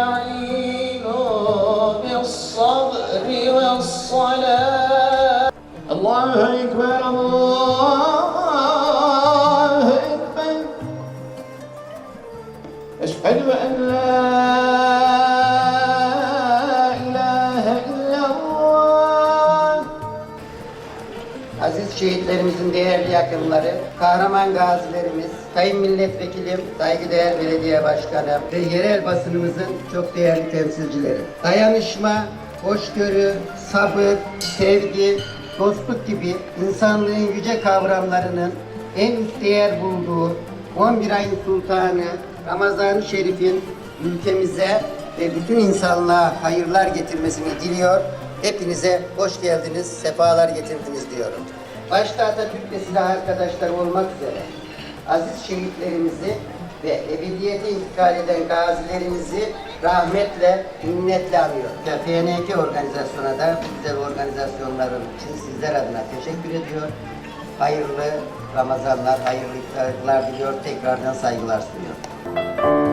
واستعينوا بالصبر والصلاة الله أكبر الله yardımcıları, kahraman gazilerimiz, sayın milletvekilim, saygıdeğer belediye başkanım ve yerel basınımızın çok değerli temsilcileri. Dayanışma, hoşgörü, sabır, sevgi, dostluk gibi insanlığın yüce kavramlarının en üst değer bulduğu 11 ayın sultanı Ramazan-ı Şerif'in ülkemize ve bütün insanlığa hayırlar getirmesini diliyor. Hepinize hoş geldiniz, sefalar getirdiniz diyorum. Başta Atatürk ve silah arkadaşlar olmak üzere aziz şehitlerimizi ve ebediyete intikal eden gazilerimizi rahmetle, minnetle anıyor. Ya FNK organizasyona da güzel organizasyonların için sizler adına teşekkür ediyor. Hayırlı Ramazanlar, hayırlı iftarlar diliyor. Tekrardan saygılar sunuyorum.